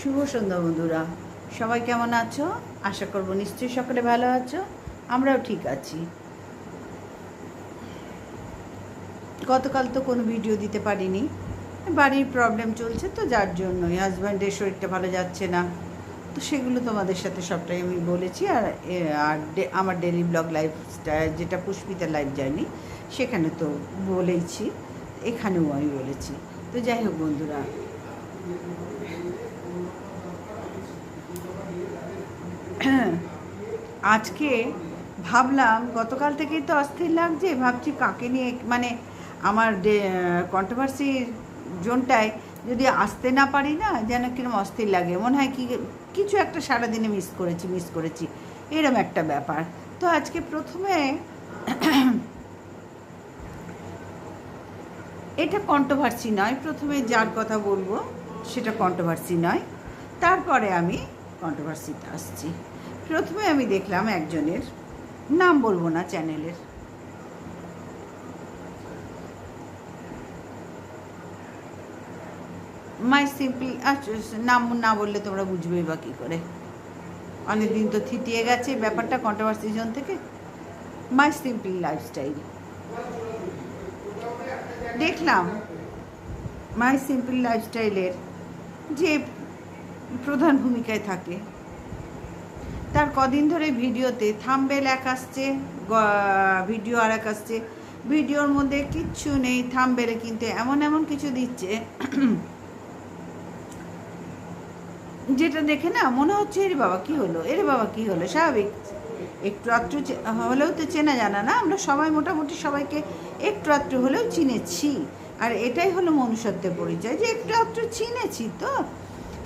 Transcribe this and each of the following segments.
শুভ সন্ধ্যা বন্ধুরা। সবাই কেমন আছো? আশা করব নিশ্চয়ই সকলে ভালো আছো, আমরাও ঠিক আছি। গতকাল তো কোনো ভিডিও দিতে পারিনি। বাড়ির প্রবলেম চলছে তো যার জন্যই হাজব্যান্ডের শরীরটা ভালো যাচ্ছে না। তো সেগুলো তোমাদের সাথে সবটাই আমি বলেছি, আর আর আমার ডেলি ব্লগ লাইফ যেটা পুষ্পিতা লাইফ জার্নি সেখানে তো বলেইছি, এখানেও আমি বলেছি। তো যাই হোক বন্ধুরা। আজকে ভাবলাম, গতকাল থেকেই তো অস্থির লাগছে, ভাবছি কাকে নিয়ে মানে আমার কন্ট্রোভার্সির জোনটায় যদি আসতে না পারি না, যেন কিরম অস্থির লাগে। মনে হয় কি, কিছু একটা সারাদিনে মিস করেছি মিস করেছি। এরম একটা ব্যাপার। তো আজকে প্রথমে এটা কন্ট্রোভার্সি নয়, প্রথমে যার কথা বলব। সেটা কন্ট্রোভার্সি নয়। তারপরে আমি কন্ট্রোভার্সিতে আসছি। প্রথমে আমি দেখলাম একজনের নাম বলব না চ্যানেলের। মাই সিম্পল নাম না বললে তোমরা বুঝবেই বা কী করে। অনেকদিন তো থিতিয়ে গেছে ব্যাপারটা কন্ট্রোভার্সি জোন থেকে। মাই সিম্পল লাইফস্টাইল দেখলাম মাই সিম্পল লাইফস্টাইলের যে প্রধান ভূমিকায় থাকে। তার কদিন ধরে ভিডিওতে থাম্বেল এক আসছে ভিডিও আর এক আসছে। ভিডিওর মধ্যে কিচ্ছু নেই, থাম্বেলে কিন্তু এমন এমন কিছু দিচ্ছে। যেটা দেখে না মনে হচ্ছে, এরে বাবা, কি হলো? এরে বাবা, কি হলো? স্বাভাবিক। একটু আধটু হলেও তো চেনা জানা না, আমরা সবাই মোটামুটি সবাইকে একটু আধটু হলেও চিনেছি। আর এটাই হলো মনুষ্যত্বের পরিচয়, যে একটু আধটু চিনেছি তো,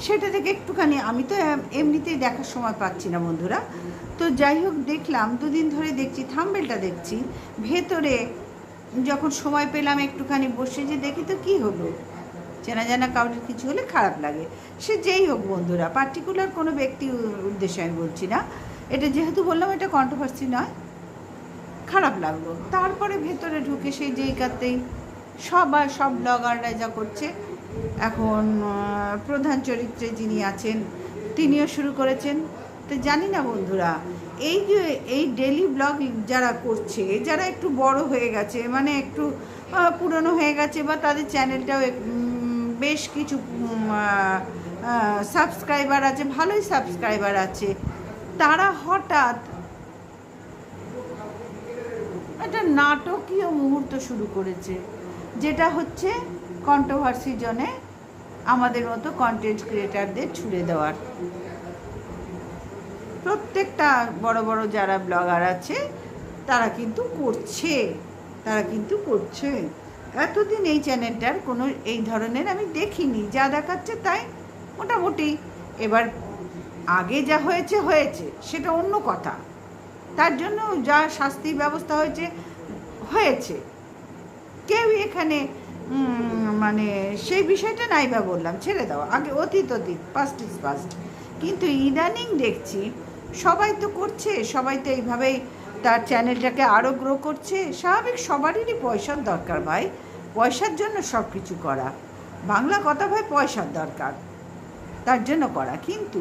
সেটা থেকে একটুখানি আমি তো এমনিতেই দেখার সময় পাচ্ছি না বন্ধুরা। তো যাই হোক, দেখলাম, দুদিন ধরে দেখছি, থাম্বেলটা দেখছি, ভেতরে যখন সময় পেলাম একটুখানি বসে যে দেখি তো কি হলো, চেনা জানা কাউরির কিছু হলে খারাপ লাগে। সে যেই হোক বন্ধুরা পার্টিকুলার কোনো ব্যক্তি উদ্দেশ্যে আমি বলছি না। এটা যেহেতু বললাম, এটা কন্ট্রোভার্সি নয়, খারাপ লাগল। তারপরে ভেতরে ঢুকে সেই যেই কাতেই সবার সব ব্লগাররা যা করছে। এখন প্রধান চরিত্রে যিনি আছেন, তিনিও শুরু করেছেন। তো জানি না বন্ধুরা, এই যে, এই ডেলি ব্লগ যারা করছে, যারা একটু বড় হয়ে গেছে মানে একটু পুরনো হয়ে গেছে বা তাদের চ্যানেলটাও বেশ কিছু সাবস্ক্রাইবার আছে, ভালোই সাবস্ক্রাইবার আছে। তারা হঠাৎ একটা নাটকীয় মুহূর্ত শুরু করেছে। যেটা হচ্ছে কন্ট্রোভার্সি জনে আমাদের মতো কন্টেন্ট ক্রিয়েটারদের ছুড়ে দেওয়ার। প্রত্যেকটা বড় বড় যারা ব্লগার আছে, তারা কিন্তু করছে, তারা কিন্তু করছে। এতদিন এই চ্যানেলটার কোনো এই ধরনের আমি দেখিনি, যা দেখাচ্ছে তাই মোটামুটি। এবার আগে যা হয়েছে হয়েছে, সেটা অন্য কথা। তার জন্য যা শাস্তির ব্যবস্থা হয়েছে হয়েছে। কেউ এখানে মানে সেই বিষয়টা নাই বা বললাম, ছেড়ে দাও। আগে অতীত অতীত পাস্ট ইজ পাস্ট কিন্তু ইদানিং দেখছি, সবাই তো করছে, সবাই তো এইভাবেই তার চ্যানেলটাকে আরও গ্রো করছে। স্বাভাবিক সবারই পয়সার দরকার ভাই। পয়সার জন্য সব কিছু করা। বাংলা কথা ভাই পয়সার দরকার। তার জন্য করা। কিন্তু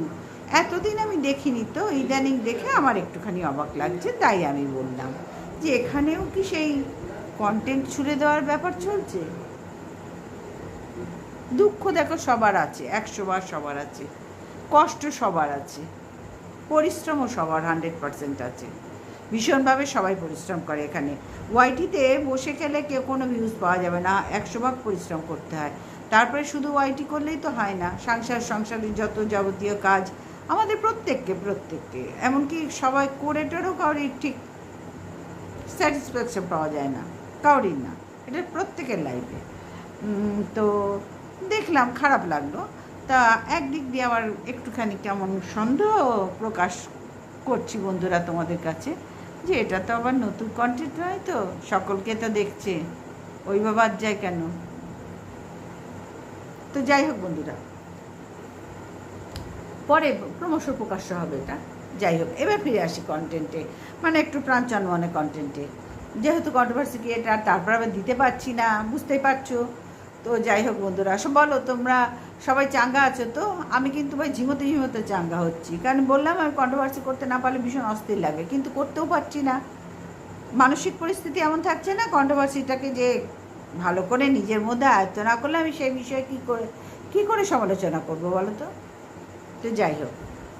এতদিন আমি দেখিনি তো, ইদানিং দেখে আমার একটুখানি অবাক লাগছে, তাই আমি বললাম যে এখানেও কি সেই কন্টেন্ট ছুড়ে দেওয়ার ব্যাপার চলছে? দুঃখ দেখো সবার আছে, একশো বার সবার আছে, কষ্ট সবার আছে, পরিশ্রমও সবার হান্ড্রেড পার্সেন্ট আছে। ভীষণভাবে সবাই পরিশ্রম করে এখানে। ওয়াইটিতে বসে খেলে কেউ কোনো ভিউজ পাওয়া যাবে না, একশো ভাগ পরিশ্রম করতে হয়। তারপরে শুধু ওয়াইটি করলেই তো হয় না, সংসার সংসারের যত যাবতীয় কাজ, আমাদের প্রত্যেককে প্রত্যেককে। এমনকি সবাই করে টোরও কাউরির ঠিক স্যাটিসফ্যাকশন পাওয়া যায় না। কাউরির না। এটা প্রত্যেকের লাইফে তো দেখলাম, খারাপ লাগল। তা একদিক দিয়ে আবার একটুখানি কেমন সন্দেহ প্রকাশ করছি বন্ধুরা তোমাদের কাছে, যে এটা তো আবার নতুন কন্টেন্ট নয় তো, সকলকে তো দেখছে। ওই বাবার যায় কেন? তো যাই হোক বন্ধুরা। পরে ক্রমশ প্রকাশ্য হবে এটা। যাই হোক, এবার ফিরে আসি কন্টেন্টে মানে একটু প্রাঞ্চন মনে কন্টেন্টে যেহেতু কন্ট্রোভার্সি ক্রিয়েটার তারপর আবার দিতে পারছি না, বুঝতেই পারছ? তো যাই হোক বন্ধুরা, সব বলো, তোমরা সবাই চাঙ্গা আছো তো? আমি কিন্তু ভাই ঝিমোতে ঝিমোতে চাঙ্গা হচ্ছি। কারণ বললাম আমি কন্ট্রোভার্সি করতে না পারলে ভীষণ অস্থির লাগে, কিন্তু করতেও পারছি না। মানসিক পরিস্থিতি এমন থাকছে না কন্ট্রোভার্সিটাকে যে ভালো করে নিজের মধ্যে আয়ত্ত না করলে আমি সেই বিষয়ে কী করে কী করে সমালোচনা করব বলো তো? তো যাই হোক,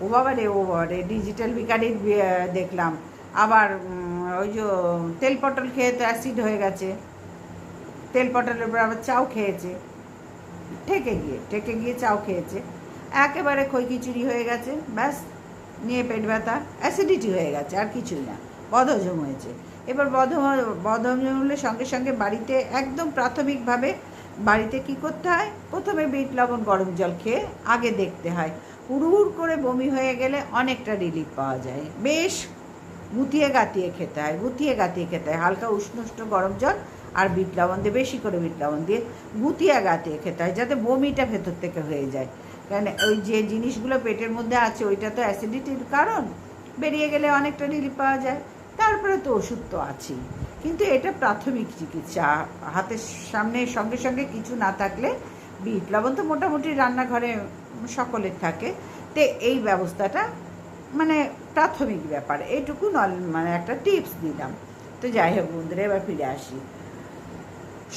ও বাবা রে, ও বাবা রে ডিজিটাল ভিকারির দেখলাম। আবার ওই যে তেল পটল খেয়ে তো অ্যাসিড হয়ে গেছে। তেল পটলের উপর আবার চাও খেয়েছে। ঠেকে গিয়ে ঠেকে গিয়ে চাও খেয়েছে। একেবারে খিচুড়ি হয়ে গেছে, ব্যাস, নিয়ে পেট ব্যথা অ্যাসিডিটি হয়ে গেছে, আর কিছুই না, বদহজম হয়েছে। এবার বদহম বদহজম হলে সঙ্গে সঙ্গে বাড়িতে একদম প্রাথমিকভাবে বাড়িতে কি করতে হয়? প্রথমে বিট লবণ গরম জল খেয়ে আগে দেখতে হয়। হুড় করে বমি হয়ে গেলে অনেকটা রিলিফ পাওয়া যায়। বেশ গুতিয়ে গাতিয়ে খেতে হয় গুতিয়ে গাতিয়ে খেতে হয়। হালকা উষ্ণ উষ্ণ গরম জল আর বিট লবণ দিয়ে, বেশি করে বিট লবণ দিয়ে গুতিয়ে গাতিয়ে খেতে হয়, যাতে বমিটা ভেতর থেকে হয়ে যায়। কারণ ওই যে জিনিসগুলো পেটের মধ্যে আছে, ওইটা তো অ্যাসিডিটির কারণ। বেরিয়ে গেলে অনেকটা রিলিফ পাওয়া যায়। তারপরে তো ওষুধ তো আছেই। কিন্তু এটা প্রাথমিক চিকিৎসা। হাতের সামনে সঙ্গে সঙ্গে কিছু না থাকলে বিট লবণ তো মোটামুটি রান্নাঘরে সকলের থাকে। তো এই ব্যবস্থাটা মানে প্রাথমিক ব্যাপার এইটুকু মানে একটা টিপস দিলাম। তো যাই হোক বন্ধুরা, এবার ফিরে আসি।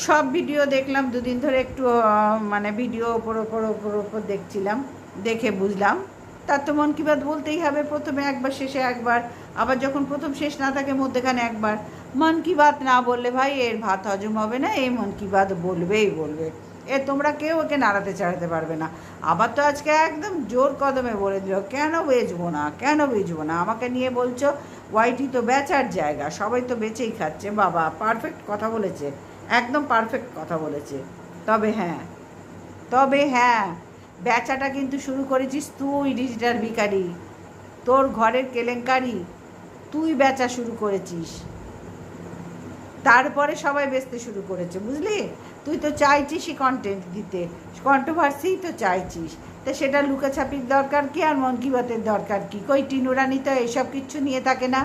সব ভিডিও দেখলাম, দুদিন ধরে একটু মানে ভিডিও ওপর ওপর ওপর ওপর দেখছিলাম, দেখে বুঝলাম। তার তো মন কি বাত বলতেই হবে, প্রথমে একবার, শেষে একবার, আবার যখন প্রথম শেষ না থাকে, মধ্যেখানে একবার। মন কি বাত না বললে ভাই, এর ভাত হজম হবে না, এই মন কি বাত বলবেই বলবে। এ, তোমরা কেউ ওকে নাড়াতে চাড়াতে পারবে না। আবার তো আজকে একদম জোর কদমে বলে দিল, কেন বেচবো না? কেন বেচবো না? আমাকে নিয়ে বলছো, ওয়াইটি তো বেচার জায়গা, সবাই তো বেচেই খাচ্ছে। বাবা পারফেক্ট কথা বলেছে, একদম পারফেক্ট কথা বলেছে। তবে হ্যাঁ তবে হ্যাঁ বেচাটা কিন্তু শুরু করেছিস তুই ডিজিটাল ভিখারি। তোর ঘরের কেলেঙ্কারি, তুই বেচা শুরু করেছিস। তারপরে সবাই বেচতে শুরু করেছে, বুঝলি? তুই তো চাইছিসই কন্টেন্ট দিতে কন্ট্রোভার্সিই তো চাইছিস। তা সেটা লুকাছাপির দরকার কি আর মন কি বাতের দরকার কি? কই টিনুরানি তো এইসব কিচ্ছু নিয়ে থাকে না।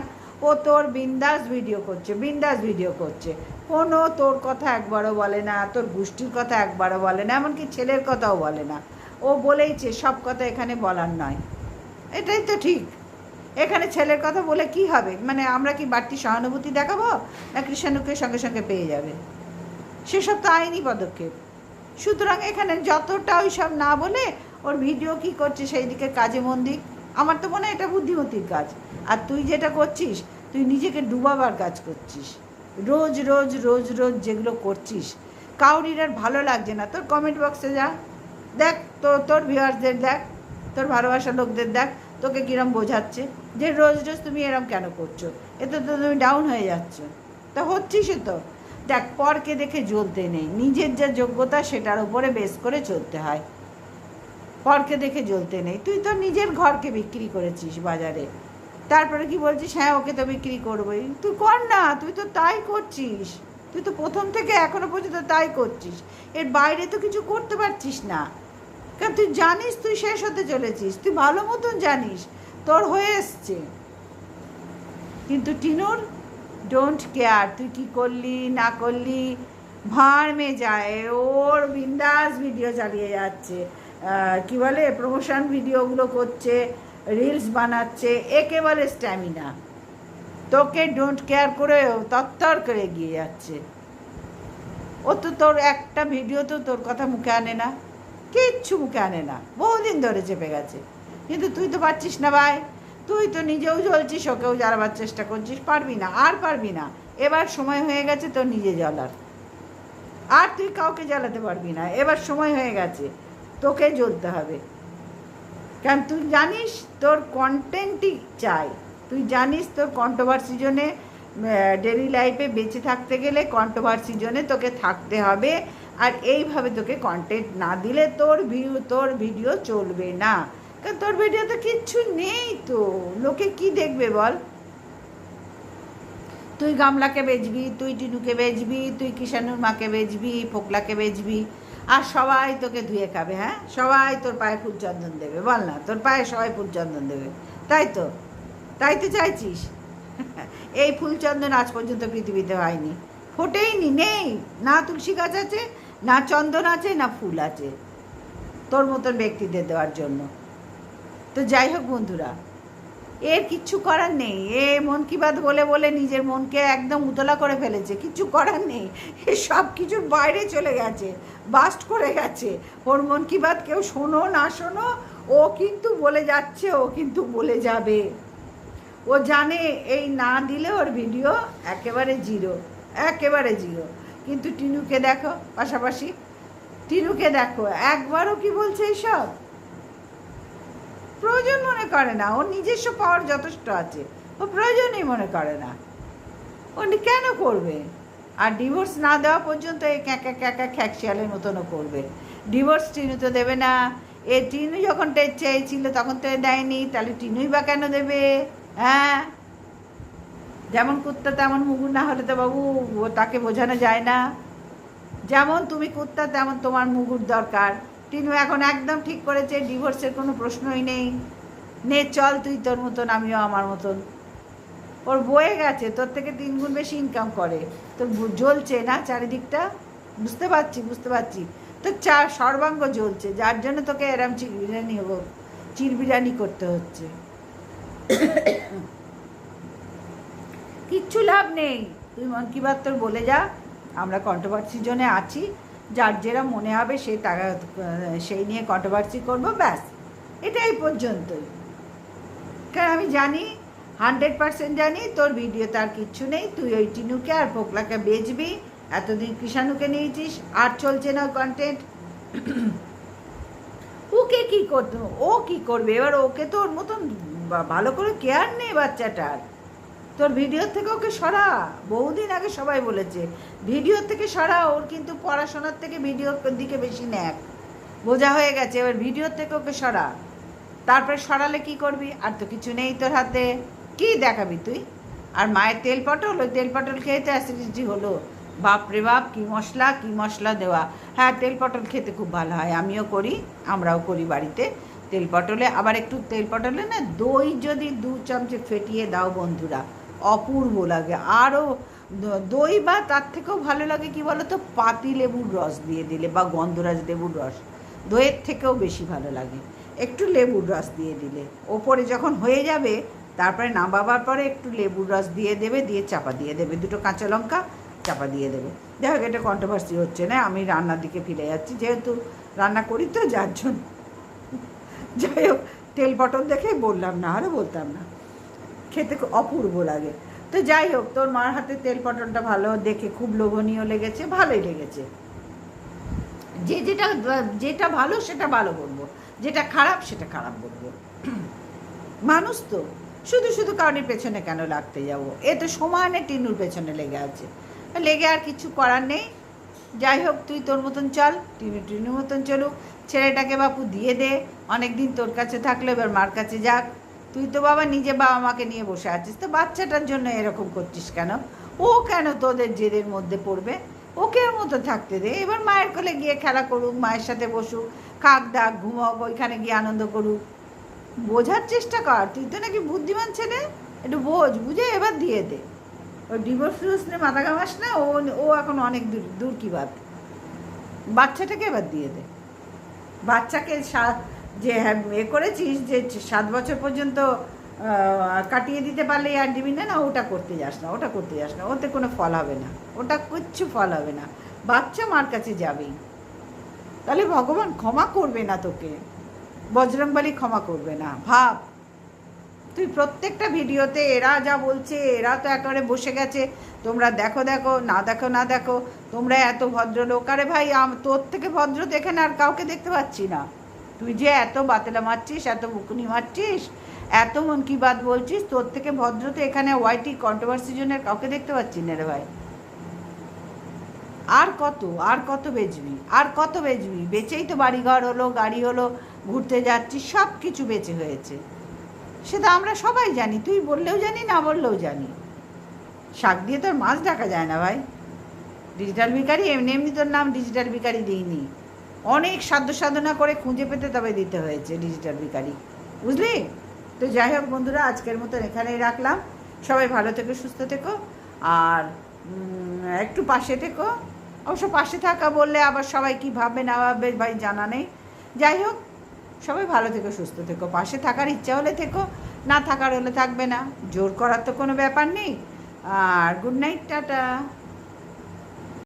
ও তোর বিন্দাস ভিডিও করছে, বিন্দাস ভিডিও করছে। কোনো তোর কথা একবারও বলে না, তোর গোষ্ঠীর কথা একবারও বলে না, এমনকি ছেলের কথাও বলে না। ও বলেইছে, সব কথা এখানে বলার নয়। এটাই তো ঠিক। এখানে ছেলের কথা বলে কি হবে? মানে আমরা কি বাড়তি সহানুভূতি দেখাবো? না কৃষাণুকে সঙ্গে সঙ্গে পেয়ে যাবে? সেসব তো আইনি পদক্ষেপ। সুতরাং এখানে যতটা ওই সব না বলে ওর ভিডিও কি করছে সেই দিকে কাজে মন দিক। আমার তো মনে হয় এটা বুদ্ধিমতির কাজ। আর তুই যেটা করছিস, তুই নিজেকে ডুবাবার কাজ করছিস। রোজ রোজ রোজ রোজ যেগুলো করছিস, কাউরির আর ভালো লাগছে না। তোর কমেন্ট বক্সে যা। দেখ, তো, তোর ভিউয়ার্সদের দেখ, তোর ভালোবাসার লোকদের দেখ। তোকে কিরম বোঝাচ্ছে? যে রোজ রোজ তুমি এরম কেন করছ? এতে তো তুমি ডাউন হয়ে যাচ্ছ। তা হচ্ছিসই তো। দেখ, পরকে দেখে জ্বলতে নেই। নিজের যা যোগ্যতা সেটার উপরে বেস করে চলতে হয়। পরকে দেখে জ্বলতে নেই। তুই তো নিজের ঘরকে বিক্রি করেছিস বাজারে। তারপরে কি বলছিস? হ্যাঁ ওকে তো বিক্রি করবোই। তুই কর না, তুই তো তাই করছিস। তুই তো প্রথম থেকে এখনও পর্যন্ত তাই করছিস। এর বাইরে তো কিছু করতে পারছিস না। কারণ তুই জানিস, তুই শেষ হতে চলেছিস। তুই ভালো মতন জানিস, তোর হয়ে এসছে। কিন্তু টিনুর ডোন্ট কেয়ার তুই কি করলি, না করলি, ভাঁড় মে যায় ওর বিন্দাস ভিডিও চালিয়ে যাচ্ছে। কি বলে প্রমোশন ভিডিওগুলো করছে রিলস বানাচ্ছে, একেবারে স্ট্যামিনা তোকে ডোন্ট কেয়ার করে তত্তর করে এগিয়ে যাচ্ছে। ও তো তোর একটা ভিডিও তো তোর কথা মুখে আনে না। কিচ্ছু মুখে আনে না। বহুদিন ধরে চেপে গেছে। কিন্তু তুই তো পারছিস না ভাই। তুই তো নিজেও জ্বলছিস, ওকেও জ্বালাবার চেষ্টা করছিস। পারবি না, আর পারবি না। এবার সময় হয়ে গেছে তোর নিজে জ্বলার। আর তুই কাউকে জ্বালাতে পারবি না। এবার সময় হয়ে গেছে। তোকে জ্বলতে হবে। কারণ তুই জানিস তোর কন্টেন্টই চাই। তুই জানিস তোর কন্ট্রোভার্সি জন্যে ডেলি লাইফে বেঁচে থাকতে গেলে কন্ট্রোভার্সি জন্যে তোকে থাকতে হবে। আর এইভাবে তোকে কন্টেন্ট না দিলে তোর ভিউ তোর ভিডিও চলবে না। কারণ তোর ভিডিওতে কিচ্ছু নেই তো। লোকে কি দেখবে বল? তুই গামলাকে বেচবি, তুই টিনুকে বেচবি, তুই কিষানুর মাকে বেচবি, ফোকলাকে বেচবি, আর সবাই তোকে ধুয়ে খাবে হ্যাঁ? সবাই তোর পায়ে ফুল চন্দন দেবে, বল না? তোর পায়ে সবাই ফুল চন্দন দেবে। তাই তো? তাই তো চাইছিস? এই ফুল চন্দন আজ পর্যন্ত পৃথিবীতে হয়নি। ফোটেইনি, নেই। না তুলসী গাছ আছে না চন্দন আছে, না ফুল আছে, তোর মতন ব্যক্তিদের দেওয়ার জন্য। তো যাই হোক বন্ধুরা, এর কিচ্ছু করার নেই। এ মন কি বাত বলে বলে নিজের মনকে একদম উতলা করে ফেলেছে, কিচ্ছু করার নেই। এ সব কিছুর বাইরে চলে গেছে, বাস্ট করে গেছে। ওর মন কি বাত কেউ শোনো না শোনো, ও কিন্তু বলে যাচ্ছে, ও কিন্তু বলে যাবে। ও জানে এই না দিলে ওর ভিডিও একেবারে জিরো একেবারে জিরো। কিন্তু টিনুকে দেখো, পাশাপাশি। টিনুকে দেখো, একবারও কি বলছে এইসব? প্রয়োজন মনে করে না, ওর নিজস্ব পাওয়ার যথেষ্ট আছে। ও প্রয়োজনই মনে করে না। ও কেন করবে? আর ডিভোর্স না দেওয়া পর্যন্ত এই ক্যাঁকা ক্যাঁকা খ্যাকশিয়ালের মতনও করবে। ডিভোর্স টিনু তো দেবে না। এ টিনু যখন চেয়েছিল তখন তো এ দেয়নি, তাহলে টিনুই বা কেন দেবে? হ্যাঁ? যেমন কুত্তা, তেমন মুগুর না হলে তো বাবু তাকে বোঝানো যায় না। যেমন তুমি কুত্তা, তেমন তোমার মুগুর দরকার। টিনু এখন একদম ঠিক করেছে, ডিভোর্সের কোনো প্রশ্নই নেই। নে, চল তুই তোর মতন, আমিও আমার মতন। ওর বয়ে গেছে, তোর থেকে তিন গুণ বেশি ইনকাম করে। তোর জ্বলছে না চারিদিকটা? বুঝতে পারছি বুঝতে পারছি। তোর চা, সর্বাঙ্গ জ্বলছে, যার জন্য তোকে এরম চিরবিরানি হোক চিরবিরানি করতে হচ্ছে। কিচ্ছু লাভ নেই। তুই মন কি বাত তোর বলে যা। আমরা কন্ট্রোভার্সি জন্য আছি। যার যেরা মনে হবে সে টাকা সেই নিয়ে কন্ট্রোভার্সি করব, ব্যাস। এটাই পর্যন্তই। কারণ আমি জানি? হান্ড্রেড পার্সেন্ট জানি, তোর ভিডিও তার কিচ্ছু নেই। তুই ওই টিনুকে আর পোকলাকে বেচবি। এতদিন কৃষাণুকে নিয়েছিস। আর চলছে না কন্টেন্ট ওকে কি করতে ও কি করবে? এবার ওকে তো ওর মতন ভালো করে কেয়ার নেই বাচ্চাটার। তোর ভিডিও থেকে ওকে সরা। বহুদিন আগে সবাই বলেছে, ভিডিও থেকে সরা, ওর কিন্তু পড়াশোনার থেকে ভিডিওর দিকে বেশি ন্যাক। বোঝা হয়ে গেছে, এবার ভিডিওর থেকে ওকে সরা। তারপরে সরালে কি করবি? আর তো কিছু নেই তোর হাতে। কি দেখাবি তুই? আর মায়ের তেল পটল? ওই তেল পটল খেয়ে তো অ্যাসিডিটি হলো। বাপ রে বাপ, কী মশলা কী মশলা দেওয়া। হ্যাঁ তেল পটল খেতে খুব ভালো হয়, আমিও করি, আমরাও করি বাড়িতে। তেল পটলে, আবার একটু তেল পটলে না, দই যদি দু চামচে ফেটিয়ে দাও বন্ধুরা অপূর্ব লাগে। আরও দই বা তার থেকেও ভালো লাগে কি বলো তো পাতি লেবুর রস দিয়ে দিলে বা গন্ধরাজ লেবুর রস। দইয়ের থেকেও বেশি ভালো লাগে। একটু লেবুর রস দিয়ে দিলে। ওপরে যখন হয়ে যাবে, তারপরে নামাবার পরে একটু লেবুর রস দিয়ে দেবে, দিয়ে চাপা দিয়ে দেবে। দুটো কাঁচা লঙ্কা চাপা দিয়ে দেবে। যাই হোক, এটা কন্ট্রোভার্সি হচ্ছে না। আমি রান্নার দিকে ফিরে যাচ্ছি। যেহেতু রান্না করি তো, যার জন্য। যাই হোক, তেল পটল দেখেই বললাম না আরও বলতাম না। খেতে অপূর্ব লাগে। তো যাই হোক, তোর মার হাতে তেল পটলটা ভালো, দেখে খুব লোভনীয় লেগেছে, ভালোই লেগেছে। যে যেটা যেটা ভালো সেটা ভালো বলব, যেটা খারাপ সেটা খারাপ বলব। মানুষ তো, শুধু শুধু কারণের পেছনে কেন লাগতে যাব? এ তো সমানে টিনুর পেছনে লেগে আছে। লেগে আর কিছু করার নেই। যাই হোক, তুই তোর মতন চল, টিনু টিনুর মতন চলুক। ছেলেটাকে বাপু দিয়ে দে অনেক দিন তোর কাছে থাকল এবার মার কাছে যাক। তুই তো বাবা নিজে বাবা মাকে নিয়ে বসে আছিস, তো বাচ্চাটার জন্য এরকম করছিস কেন? ও কেন তোদের জেদের মধ্যে পড়বে? ওকে ওর মতো থাকতে দে। এবার মায়ের কোলে গিয়ে খেলা করুক, মায়ের সাথে বসুক, খাক দাক, ঘুমাক, ওইখানে গিয়ে আনন্দ করুক। বোঝার চেষ্টা কর, তুই তো নাকি বুদ্ধিমান ছেলে? একটু বোঝ, বুঝে এবার দিয়ে দে। ওই ডিভোর্স ফিভোর্স নিয়ে মাথা ঘামাস না, ও ও এখন অনেক দূর দূর কি বাদ বাচ্চাটাকে এবার দিয়ে দে। বাচ্চাকে সা- যে হ্যাঁ এ করেছিস যে সাত বছর পর্যন্ত কাটিয়ে দিতে পারলে আর দিবি না না, ওটা করতে যাস না, ওটা করতে যাস না, ওতে কোনো ফল হবে না, ওটা কিচ্ছু ফল হবে না, বাচ্চা মার কাছে যাবেই তাহলে ভগবান ক্ষমা করবে না তোকে, বজরংবলী ক্ষমা করবে না, ভাব। তুই প্রত্যেকটা ভিডিওতে এরা যা বলছে, এরা তো একেবারে বসে গেছে, তোমরা দেখো দেখো, না দেখো না দেখো, তোমরা এত ভদ্রলোক, আরে ভাই তোর থেকে ভদ্র দেখে না আর কাউকে দেখতে পাচ্ছি না। তুই যে এত বাতেলা মারছিস, এত বুকুনি মারছিস, এত মন কি বাত বলছিস, তোর থেকে ভদ্র তো এখানে ওয়াইটি কন্ট্রোভার্সি জন্য কাউকে দেখতে পাচ্ছি না রে ভাই। আর কত আর কত বেচবি, আর কত বেচবি? বেচেই তো বাড়িঘর হলো, গাড়ি হলো, ঘুরতে যাচ্ছি, সব কিছু বেঁচে হয়েছে। সেটা আমরা সবাই জানি, তুই বললেও জানি, না বললেও জানি। শাক দিয়ে তোর মাছ ডাকা যায় না ভাই। ডিজিটাল ভিকারি এমনি এমনি তোর নাম ডিজিটাল ভিকারি দিইনি। অনেক সাধ্য সাধনা করে খুঁজে পেতে তবে দিতে হয়েছে ডিজিটাল ভিকারি বুঝলি? তো যাই হোক বন্ধুরা, আজকের মতন এখানেই রাখলাম। সবাই ভালো থেকো, সুস্থ থেকো। আর একটু পাশে থেকো। অবশ্য পাশে থাকা বললে আবার সবাই কি ভাববে না ভাববে ভাই জানা নেই। যাই হোক, সবাই ভালো থেকো, সুস্থ থেকো। পাশে থাকার ইচ্ছা হলে থেকো, না থাকার হলে থাকবে না। জোর করার তো কোনো ব্যাপার নেই। আর গুড নাইট টাটা।